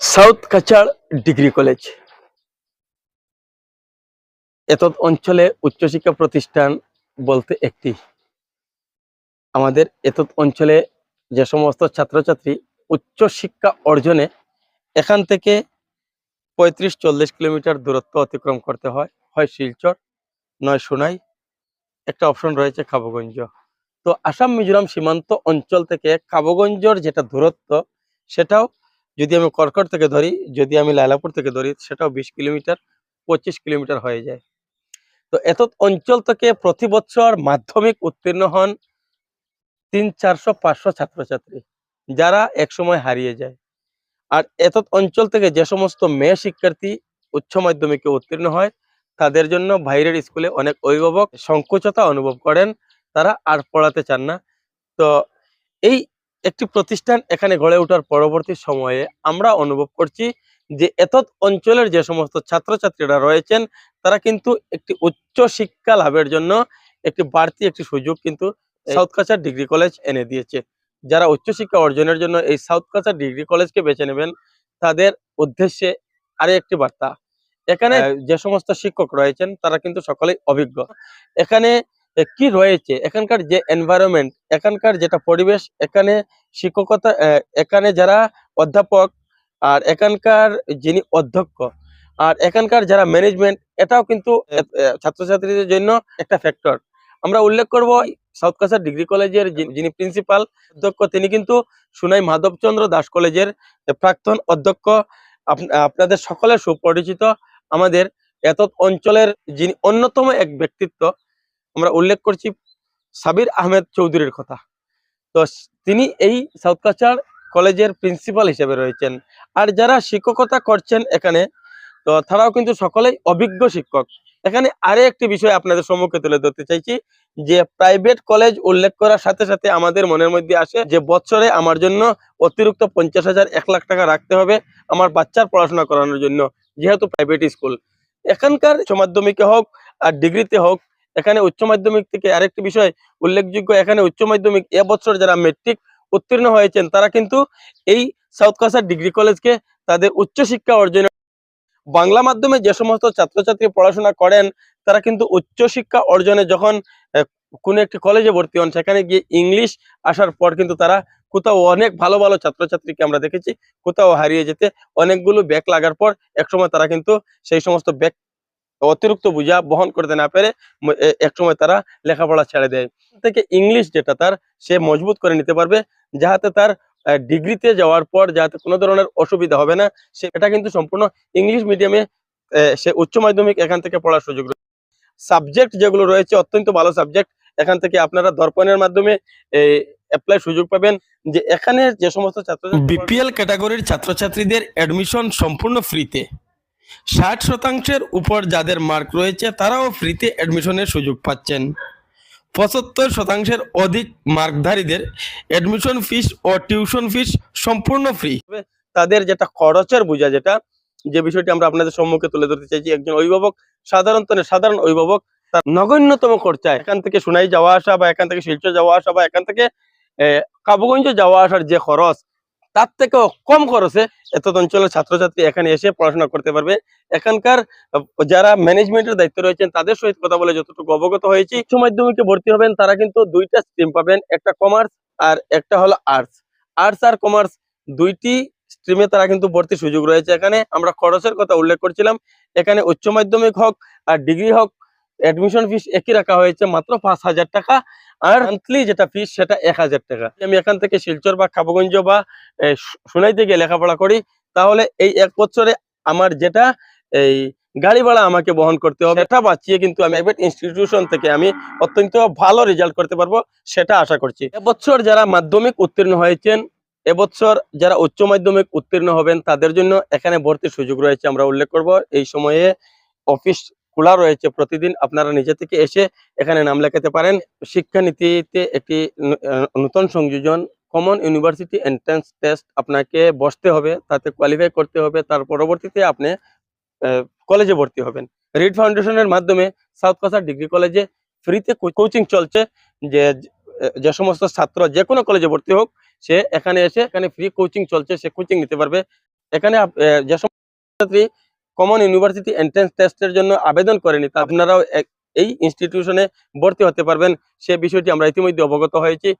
South Cachar degree college. এত অঞ্চলে উচ্চশিক্ষা প্রতিষ্ঠান বলতে একটি। আমাদের এত অঞ্চলে যে সমস্ত ছাত্রছাত্রী উচ্চশিক্ষা অর্জনে এখান থেকে পঁয়ত্রিশ চল্লিশ কিলোমিটার দূরত্ব অতিক্রম করতে হয়। হয় শিলচর, নয় সোনাই, একটা অপশন রয়েছে খাবগঞ্জ। তো আসাম মিজোরাম সীমান্ত অঞ্চল থেকে কাবুগঞ্জর যেটা দূরত্ব, সেটাও যদি আমি কর্কট থেকে ধরি, যদি আমি লাইলাপুর থেকে ধরি, সেটাও বিশ কিলোমিটার, পঁচিশ কিলোমিটার হয়ে যায়। তো এত অঞ্চল থেকে প্রতি বছর মাধ্যমিক উত্তীর্ণ হন তিন, চারশো, পাঁচশো ছাত্রছাত্রী, যারা একসময় হারিয়ে যায়। আর এত অঞ্চল থেকে যে সমস্ত মেয়ে শিক্ষার্থী উচ্চ মাধ্যমিকে উত্তীর্ণ হয়, তাদের জন্য বাইরের স্কুলে অনেক অভিভাবক সংকোচতা অনুভব করেন, তারা আর পড়াতে চান না। তো এই একটি প্রতিষ্ঠান এখানে গড়ে ওঠার পরবর্তী সময়ে আমরা অনুভব করছি যে এত অঞ্চলের যে সমস্ত ছাত্রছাত্রীরা রয়েছেন তারা কিন্তু একটি উচ্চ শিক্ষা লাভের জন্য একটি বাড়তি একটি সুযোগ কিন্তু সাউথ কাছাড় ডিগ্রি কলেজ এনে দিয়েছে। যারা উচ্চশিক্ষা অর্জনের জন্য এই সাউথ কাছাড় ডিগ্রি কলেজকে বেছে নেবেন তাদের উদ্দেশ্যে আরে একটি বার্তা। এখানে যে সমস্ত শিক্ষক রয়েছেন তারা কিন্তু সকলেই অভিজ্ঞ। এখানে কি রয়েছে? এখানকার যে এনভায়রনমেন্ট এখানকার যেটা পরিবেশ, এখানে শিক্ষকতা এখানে যারা অধ্যাপক আর এখানকার যিনি অধ্যক্ষ আর এখানকার যারা ম্যানেজমেন্ট এটাও কিন্তু ছাত্রছাত্রীদের জন্য একটা ফ্যাক্টর আমরা উল্লেখ করব সাউথ কাছাড় ডিগ্রি কলেজের যিনি- প্রিন্সিপাল অধ্যক্ষ, তিনি কিন্তু সুনাই মাধবচন্দ্র দাস কলেজের প্রাক্তন অধ্যক্ষ। আপ- আপনাদের সকলের সুপরিচিত আমাদের এত অঞ্চলের যিনি অন্যতম এক ব্যক্তিত্ব আমরা উল্লেখ করছি সাবির আহমেদ চৌধুরীর কথা। তো তিনি এই সাউথ কলেজের প্রিন্সিপাল হিসেবে রয়েছেন। আর যারা শিক্ষকতা করছেন এখানে, তো তারাও কিন্তু সকলেই অভিজ্ঞ শিক্ষক। এখানে আরে একটি বিষয় আপনাদের সম্মুখে তুলে ধরতে চাইছি, যে প্রাইভেট কলেজ উল্লেখ করার সাথে সাথে আমাদের মনের মধ্যে আসে যে, বছরে আমার জন্য অতিরিক্ত পঞ্চাশ হাজার এক লাখ টাকা রাখতে হবে আমার বাচ্চার পড়াশোনা করানোর জন্য, যেহেতু প্রাইভেট স্কুল এখানকার মাধ্যমিকে হোক আর ডিগ্রিতে হোক এখানে উচ্চ মাধ্যমিক থেকে আরেকটি বিষয় উল্লেখযোগ্য, এখানে উচ্চ মাধ্যমিক এবছর যারা মেট্রিক উত্তীর্ণ হয়েছেন, তারা কিন্তু এই সাউথ কাসার ডিগ্রি কলেজকে তাদের উচ্চশিক্ষা অর্জনের বাংলা মাধ্যমে যে সমস্ত ছাত্রছাত্রী পড়াশোনা করেন, তারা কিন্তু উচ্চশিক্ষা অর্জনে যখন কোনো একটি কলেজে ভর্তি হন, সেখানে গিয়ে ইংলিশ আসার পর কিন্তু তারা কোথাও অনেক ভালো ভালো ছাত্রছাত্রীকে আমরা দেখেছি, কোথাও হারিয়ে যেতে অনেকগুলো ব্যাক লাগার পর একসময় তারা কিন্তু সেই সমস্ত ব্যাক অতিরিক্ত বোঝা বহন করতে না, পেরে একসময় তারা লেখাপড়া ছেড়ে দেয়। থেকে ইংলিশ যেটা তার, সে মজবুত করে নিতে পারবে, যাহাতে তার ডিগ্রিতে যাওয়ার পর যাতে কোনো ধরনের অসুবিধা হবে না, সেটা কিন্তু সম্পূর্ণ ইংলিশ মিডিয়ামে সে উচ্চ মাধ্যমিক এখান থেকে পড়ার সুযোগ রয়েছে। সাবজেক্ট যেগুলো রয়েছে, অত্যন্ত ভালো সাবজেক্ট, এখান থেকে আপনারা দর্পণের মাধ্যমে অ্যাপ্লাই সুযোগ পাবেন, যে এখানে যে সমস্ত ছাত্র বিপিএল ক্যাটাগরির ছাত্রছাত্রীদের অ্যাডমিশন সম্পূর্ণ ফ্রিতে ষাট শতাংশের উপর যাদের মার্ক রয়েছে, তারাও ফ্রিতে অ্যাডমিশনের সুযোগ পাচ্ছেন। পঁচাত্তর শতাংশের অধিক মার্কধারীদের অ্যাডমিশন ফিস ও টিউশন ফিস সম্পূর্ণ ফ্রি তাদের যেটা খরচের বোঝা, যেটা যে বিষয়টি আমরা আপনাদের সম্মুখে তুলে ধরতে চাইছি, একজন অভিভাবক, সাধারণত সাধারণ অভিভাবক, তার নগণ্যতম খরচায় এখান থেকে সোনাই যাওয়া আসা বা এখান থেকে শিলচর যাওয়া আসা বা এখান থেকে কাবুগঞ্জ যাওয়া আসার যে খরচ তার থেকেও কম খরচে এত অঞ্চলের ছাত্রছাত্রী এখানে এসে পড়াশোনা করতে পারবে। এখানকার, যারা ম্যানেজমেন্টের দায়িত্ব রয়েছেন, তাদের সহিত কথা বলে যতটুকু অবগত হয়েছি, উচ্চ মাধ্যমিকে ভর্তি হবেন, তারা কিন্তু দুইটা স্ট্রিম পাবেন, একটা কমার্স আর একটা হলো আর্টস আর্টস আর কমার্স দুইটি স্ট্রিমে তারা কিন্তু ভর্তির সুযোগ রয়েছে। এখানে আমরা খরচের কথা উল্লেখ করছিলাম। এখানে উচ্চ মাধ্যমিক হোক আর ডিগ্রি হোক অ্যাডমিশন ফিস একই রাখা হয়েছে, মাত্র পাঁচ হাজার টাকা। আর মান্থলি যেটা ফিস সেটা এক হাজার টাকা। আমি এখান থেকে শিলচর বা কাবুগঞ্জ বা সুনাইতে গিয়ে লেখাপড়া করি, তাহলে এই এক বছরে আমার যেটা, এই গাড়ি ভাড়া আমাকে বহন করতে হবে। এটা বাঁচিয়ে কিন্তু আমি প্রাইভেট ইনস্টিটিউশন থেকে আমি অত্যন্ত ভালো রেজাল্ট করতে পারব, সেটা আশা করছি। এবছর যারা মাধ্যমিক উত্তীর্ণ হয়েছেন, এবছর যারা উচ্চ মাধ্যমিক উত্তীর্ণ হবেন, তাদের জন্য এখানে ভর্তির সুযোগ রয়েছে, আমরা উল্লেখ করব। এই সময়ে অফিস খোলা রয়েছে প্রতিদিন। আপনারা নিজে থেকে এসে এখানে নাম লেখাতে পারেন। শিক্ষানীতিতে একটি নতুন সংযোজন কমন ইউনিভার্সিটি এন্ট্রান্স টেস্ট আপনাকে বসতে হবে, তাতে কোয়ালিফাই করতে হবে, তার পরবর্তীতে আপনি কলেজে ভর্তি হবেন। রিড ফাউন্ডেশনের মাধ্যমে সাউথ কাছাড় ডিগ্রি কলেজে ফ্রিতে কোচিং চলছে। যে যে সমস্ত ছাত্র যে কোনো কলেজে ভর্তি হোক, সে এখানে এসে এখানে ফ্রি কোচিং চলছে, সে কোচিং নিতে পারবে। এখানে যে সমস্ত ছাত্রী কমন ইউনিভার্সিটি এন্ট্রেন্স টেস্টের জন্য আবেদন করেনি তা আপনারাও এই ইনস্টিটিউশনে ভর্তি হতে পারবেন। সে বিষয়টি আমরা ইতিমধ্যে অবগত হয়েছি।